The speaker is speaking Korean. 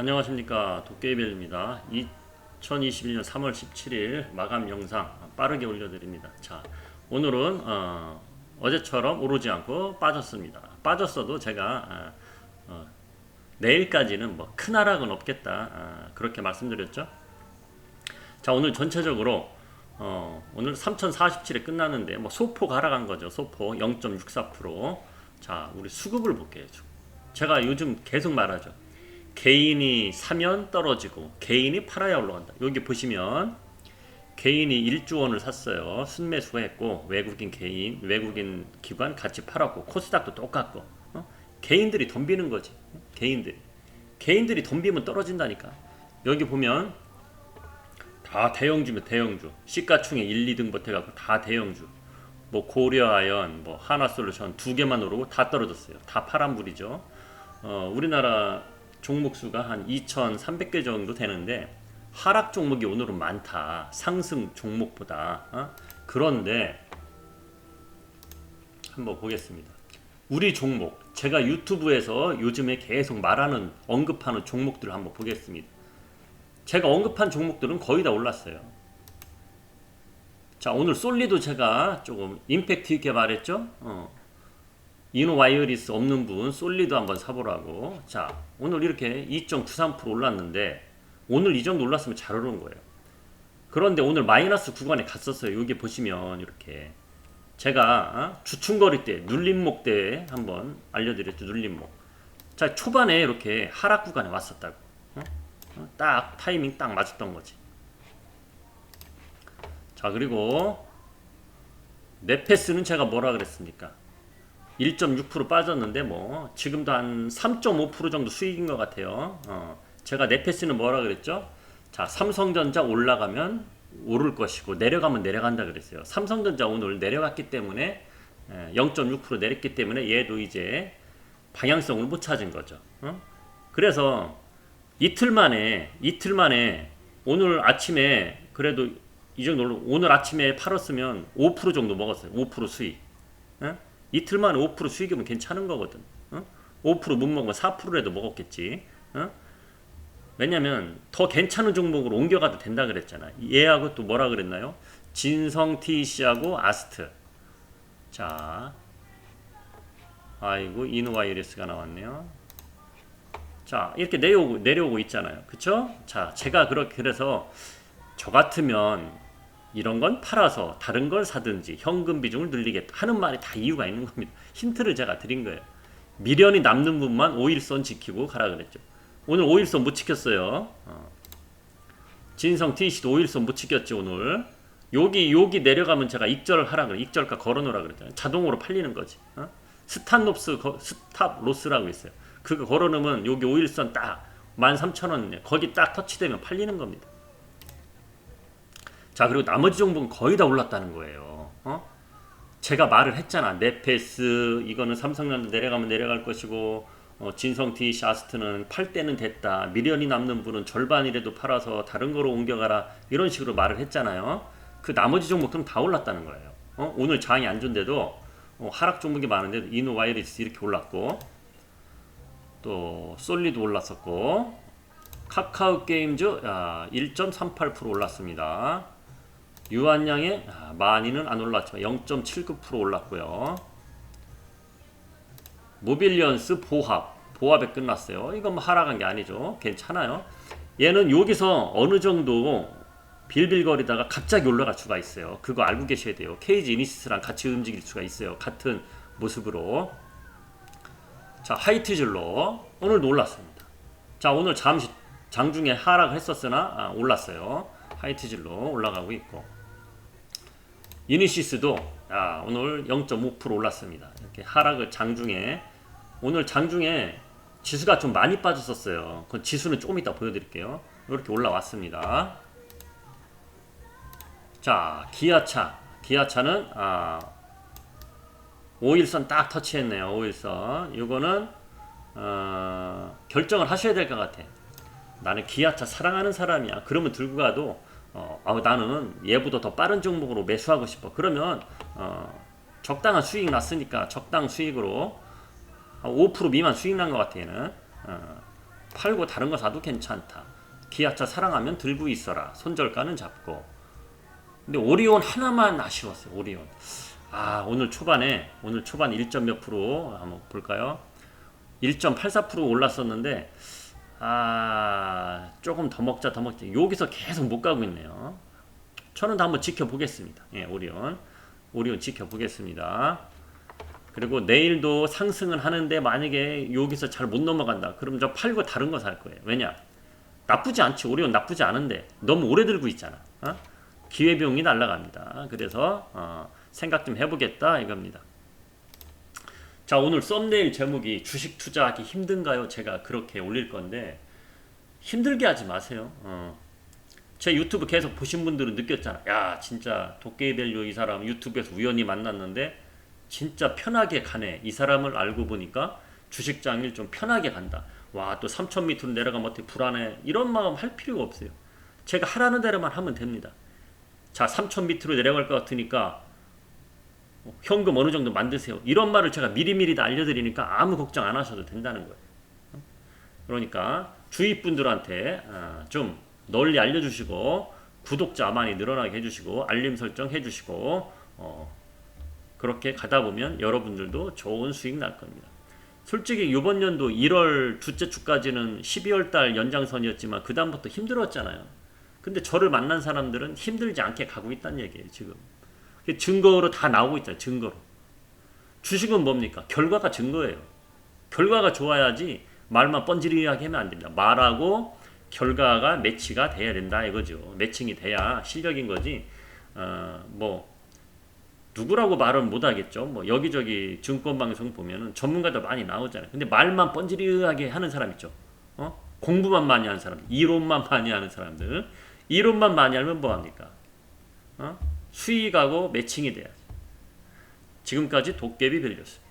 안녕하십니까. 도깨비입니다. 2021년 3월 17일 마감 영상 빠르게 올려드립니다. 자 오늘은 어, 어제처럼 오르지 않고 빠졌습니다. 빠졌어도 제가 어, 어, 내일까지는 뭐 큰 하락은 없겠다 아, 그렇게 말씀드렸죠? 자 오늘 전체적으로 어, 오늘 3047에 끝났는데 뭐 소폭 하락한 거죠. 소폭 0.64%자 우리 수급을 볼게요. 제가 요즘 계속 말하죠 개인이 사면 떨어지고 개인이 팔아야 올라간다. 여기 보시면 개인이 1조 원을 샀어요. 순매수가 했고 외국인 개인, 외국인 기관 같이 팔았고 코스닥도 똑같고 어? 개인들이 덤비는 거지. 어? 개인들이 개인들이 덤비면 떨어진다니까. 여기 보면 다 대형주면 대형주. 시가총액 1, 2등 버텨갖고 다 대형주. 뭐 고려아연, 뭐 하나솔루션 두 개만 오르고 다 떨어졌어요. 다 파란불이죠. 어, 우리나라 종목 수가 한 2,300개 정도 되는데 하락 종목이 오늘은 많다. 상승 종목보다. 어? 그런데 한번 보겠습니다. 우리 종목 제가 유튜브에서 요즘에 계속 말하는 언급하는 종목들을 한번 보겠습니다. 제가 언급한 종목들은 거의 다 올랐어요. 자 오늘 솔리도 제가 조금 임팩트 있게 말했죠. 어. 이노 와이어리스 없는 분 솔리드 한번 사보라고. 자, 오늘 이렇게 2.93% 올랐는데 오늘 이 정도 올랐으면 잘 오른 거예요. 그런데 오늘 마이너스 구간에 갔었어요. 여기 보시면 이렇게 제가 어? 주춤거릴 때 눌림목 때 한번 알려드렸죠. 눌림목. 자, 초반에 이렇게 하락 구간에 왔었다고. 어? 어? 딱 타이밍 딱 맞았던 거지. 자, 그리고 네페스는 제가 뭐라 그랬습니까? 1.6% 빠졌는데 뭐 지금도 한 3.5% 정도 수익인 것 같아요. 어, 제가 네페스는 뭐라 그랬죠? 자 삼성전자 올라가면 오를 것이고 내려가면 내려간다 그랬어요. 삼성전자 오늘 내려갔기 때문에 0.6% 내렸기 때문에 얘도 이제 방향성을 못 찾은 거죠. 어? 그래서 이틀 만에 이틀 만에 오늘 아침에 그래도 이 정도 오늘 아침에 팔았으면 5% 정도 먹었어요. 5% 수익. 어? 이틀 만에 5% 수익이면 괜찮은 거거든. 어? 5%못 먹으면 4%라도 먹었겠지. 어? 왜냐면 더 괜찮은 종목으로 옮겨가도 된다 그랬잖아. 얘하고 또 뭐라 그랬나요? 진성 TC하고 아스트. 자, 아이고 이노와이러스가 나왔네요. 자, 이렇게 내려오고 내려오고 있잖아요. 그쵸? 자, 제가 그렇게 그래서 저 같으면 이런 건 팔아서 다른 걸 사든지 현금 비중을 늘리겠다 하는 말이 다 이유가 있는 겁니다. 힌트를 제가 드린 거예요. 미련이 남는 분만 5일선 지키고 가라 그랬죠. 오늘 5일선 못 지켰어요. 어. 진성 TC도 5일선 못 지켰죠 오늘. 여기 여기 내려가면 제가 익절을 하라 그래. 익절가 걸어놓으라 그랬잖아요. 자동으로 팔리는 거지. 어? 스탑로스 스탑 로스라고 있어요. 그거 걸어놓으면 여기 5일선 딱 13,000원 거기 딱 터치되면 팔리는 겁니다. 자 그리고 나머지 종목은 거의 다 올랐다는 거예요. 어? 제가 말을 했잖아. 네페스 이거는 삼성전자 내려가면 내려갈 것이고 어, 진성T 샤스트는 팔 때는 됐다. 미련이 남는 분은 절반이라도 팔아서 다른 거로 옮겨가라. 이런 식으로 말을 했잖아요. 그 나머지 종목들은 다 올랐다는 거예요. 어? 오늘 장이 안 좋은데도 어, 하락 종목이 많은데 이노와이리스 이렇게 올랐고 또 솔리드 올랐었고 카카오 게임즈 1.38% 올랐습니다. 유한양의 아, 많이는 안 올랐지만 0.79% 올랐고요. 모빌리언스 보합 보합에 끝났어요. 이건 뭐 하락한 게 아니죠. 괜찮아요. 얘는 여기서 어느 정도 빌빌거리다가 갑자기 올라갈 수가 있어요. 그거 알고 계셔야 돼요. 케이지 이니시스랑 같이 움직일 수가 있어요. 같은 모습으로. 자, 하이트질로 오늘도 올랐습니다. 자, 오늘 잠시 장중에 하락을 했었으나 아, 올랐어요. 하이트질로 올라가고 있고. 이니시스도 아, 오늘 0.5% 올랐습니다. 이렇게 하락을 장중에 오늘 장중에 지수가 좀 많이 빠졌었어요. 그 지수는 조금 이따 보여드릴게요. 이렇게 올라왔습니다. 자, 기아차. 기아차는 아, 5일선 딱 터치했네요. 5일선. 이거는 어, 결정을 하셔야 될 것 같아. 나는 기아차 사랑하는 사람이야. 그러면 들고 가도 어, 아, 나는 얘보다 더 빠른 종목으로 매수하고 싶어. 그러면 어, 적당한 수익 났으니까 적당 수익으로 5% 미만 수익 난 것 같아 얘는. 어, 팔고 다른 거 사도 괜찮다. 기아차 사랑하면 들고 있어라. 손절가는 잡고. 근데 오리온 하나만 아쉬웠어요. 오리온. 아 오늘 초반에 오늘 초반 1점 몇 프로 한번 볼까요? 1.84% 올랐었는데 아 조금 더 먹자 더 먹자 여기서 계속 못 가고 있네요. 저는 다 한번 지켜보겠습니다. 예, 오리온 오리온 지켜보겠습니다. 그리고 내일도 상승은 하는데 만약에 여기서 잘 못 넘어간다. 그럼 저 팔고 다른 거 살 거예요. 왜냐? 나쁘지 않지. 오리온 나쁘지 않은데 너무 오래 들고 있잖아. 어? 기회비용이 날라갑니다. 그래서 어, 생각 좀 해보겠다 이겁니다. 자 오늘 썸네일 제목이 주식 투자하기 힘든가요? 제가 그렇게 올릴 건데 힘들게 하지 마세요. 어. 제 유튜브 계속 보신 분들은 느꼈잖아. 야 진짜 도깨비밸류 이 사람 유튜브에서 우연히 만났는데 진짜 편하게 가네. 이 사람을 알고 보니까 주식장일 좀 편하게 간다. 와 또 3천 밑으로 내려가면 어떻게 불안해. 이런 마음 할 필요가 없어요. 제가 하라는 대로만 하면 됩니다. 자 3천 밑으로 내려갈 것 같으니까 어, 현금 어느 정도 만드세요. 이런 말을 제가 미리미리 다 알려드리니까 아무 걱정 안 하셔도 된다는 거예요. 어? 그러니까 주위 분들한테 아, 좀 널리 알려주시고 구독자 많이 늘어나게 해주시고 알림 설정 해주시고 어, 그렇게 가다 보면 여러분들도 좋은 수익 날 겁니다. 솔직히 이번 연도 1월 둘째 주까지는 12월 달 연장선이었지만 그 다음부터 힘들었잖아요. 근데 저를 만난 사람들은 힘들지 않게 가고 있다는 얘기예요, 지금. 그게 증거로 다 나오고 있잖아요, 증거로. 주식은 뭡니까? 결과가 증거예요. 결과가 좋아야지 말만 뻔지르하게 하면 안 됩니다. 말하고 결과가 매치가 돼야 된다 이거죠. 매칭이 돼야 실력인 거지. 어, 뭐 누구라고 말은 못 하겠죠. 뭐 여기저기 증권 방송 보면은 전문가들 많이 나오잖아요. 근데 말만 뻔지르하게 하는 사람 있죠. 어? 공부만 많이 하는 사람, 이론만 많이 하는 사람들. 이론만 많이 알면 뭐 합니까? 어? 수익하고 매칭이 돼야지. 지금까지 도깨비 별이었습니다.